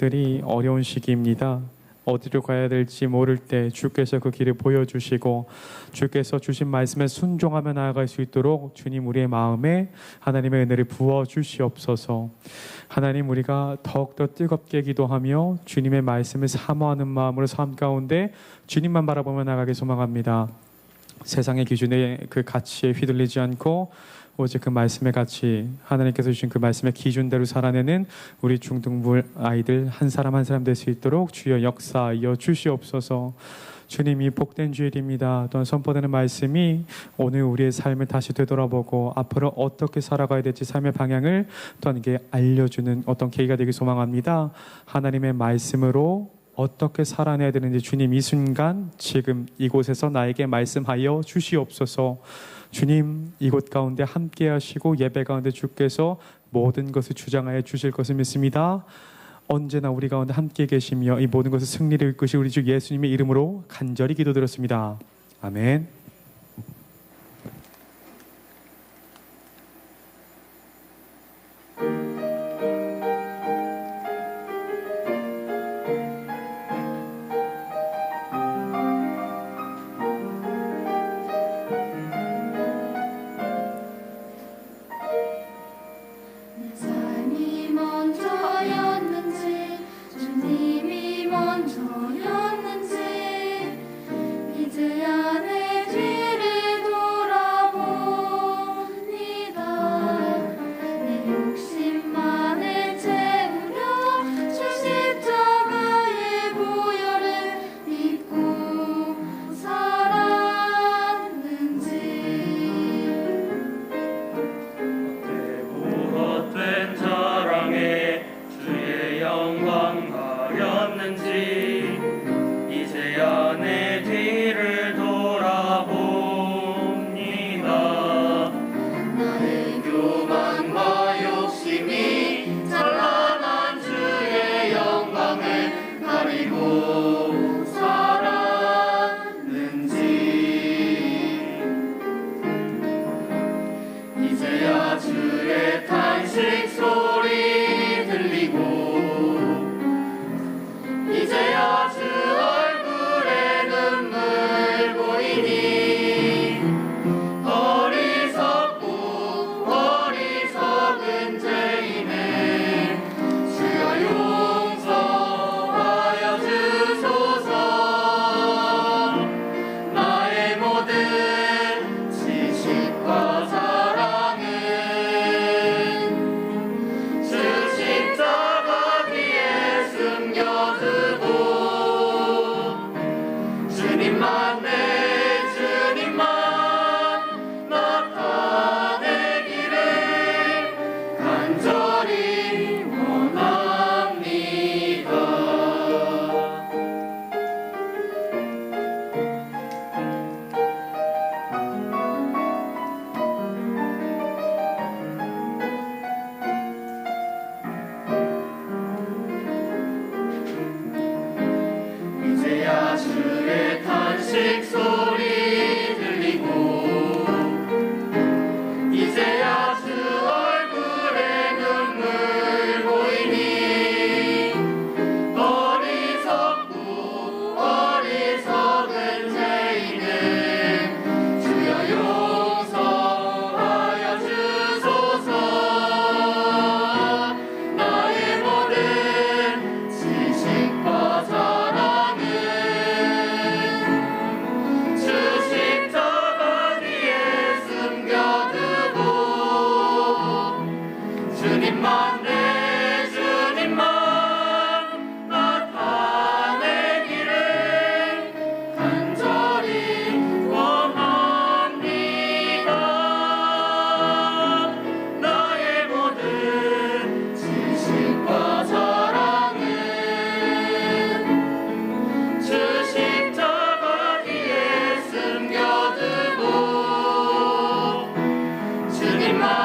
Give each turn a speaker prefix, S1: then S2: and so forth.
S1: 들이 어려운 시기입니다. 어디로 가야 될지 모를 때 주께서 그 길을 보여주시고 주께서 주신 말씀에 순종하며 나아갈 수 있도록 주님 우리의 마음에 하나님의 은혜를 부어 주시옵소서. 하나님 우리가 더욱더 뜨겁게 기도하며 주님의 말씀을 사모하는 마음으로 삶 가운데 주님만 바라보며 나가게 소망합니다. 세상의 기준에 그 가치에 휘둘리지 않고 오직 그 말씀의 가치 하나님께서 주신 그 말씀의 기준대로 살아내는 우리 중등부 아이들 한 사람 한 사람 될 수 있도록 주여 역사하여 주시옵소서. 주님이 복된 주일입니다. 또한 선포되는 말씀이 오늘 우리의 삶을 다시 되돌아보고 앞으로 어떻게 살아가야 될지 삶의 방향을 또한 이게 알려주는 어떤 계기가 되길 소망합니다. 하나님의 말씀으로 어떻게 살아내야 되는지 주님 이 순간 지금 이곳에서 나에게 말씀하여 주시옵소서. 주님 이곳 가운데 함께 하시고 예배 가운데 주께서 모든 것을 주장하여 주실 것을 믿습니다. 언제나 우리 가운데 함께 계시며 이 모든 것을 승리를 이끄시 우리 주 예수님의 이름으로 간절히 기도드렸습니다. 아멘.
S2: 내 소 Anima.